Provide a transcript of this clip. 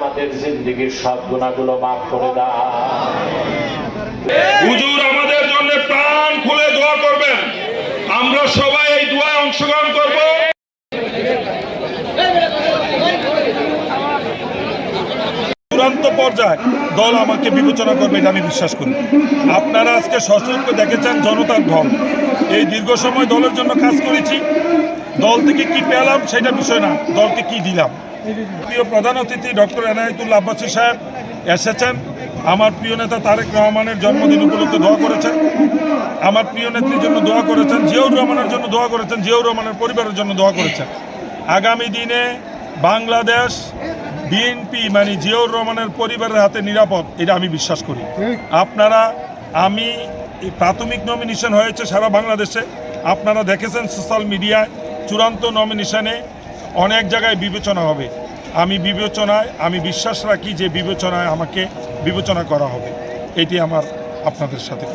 আমাদের জিন্দগির সব গুণাগুলো মাফ করে দাও। হুজুর আমাদের জন্য প্রাণ খুলে দোয়া করবেন। আমরা সবাই এই দোয়ায় অংশগ্রহণ করব। চূড়ান্ত পর্যায়ে দল আমাকে বিবেচনা করবে এটা আমি বিশ্বাস করি। আপনারা আজকে সশস্ত্র দেখেছেন জনতার দল এই দীর্ঘ সময় দলের জন্য কাজ করেছি। দল থেকে কি পেলাম সেটা বিষয় না। দলকে কি দিলাম? প্রিয় প্রধান অতিথি ডক্টর এনায়েতুল্লাহ আব্বাসী সাহেব এসেছেন। আমার প্রিয় নেতা তারেক রহমানের জন্মদিন উপলক্ষে দোয়া করেছেন। আমার প্রিয় নেত্রীর জন্য দোয়া করেছেন, জিয়াউর রহমানের জন্য দোয়া করেছেন, জিয়াউর রহমানের পরিবারের জন্য দোয়া করেছেন। আগামী দিনে বাংলাদেশ, বিএনপি মানে জিয়াউর রহমানের পরিবারের হাতে নিরাপদ, এটা আমি বিশ্বাস করি। আপনারা, আমি প্রাথমিক নমিনেশন হয়েছে সারা বাংলাদেশে। আপনারা দেখেছেন সোশ্যাল মিডিয়ায় চূড়ান্ত নমিনেশনে অনেক জায়গায় বিবেচনা হবে আমি বিবেচনায়, আমি বিশ্বাস রাখি যে বিবেচনায় আমাকে বিবেচনা করা হবে এটি আমার আপনাদের সাথে।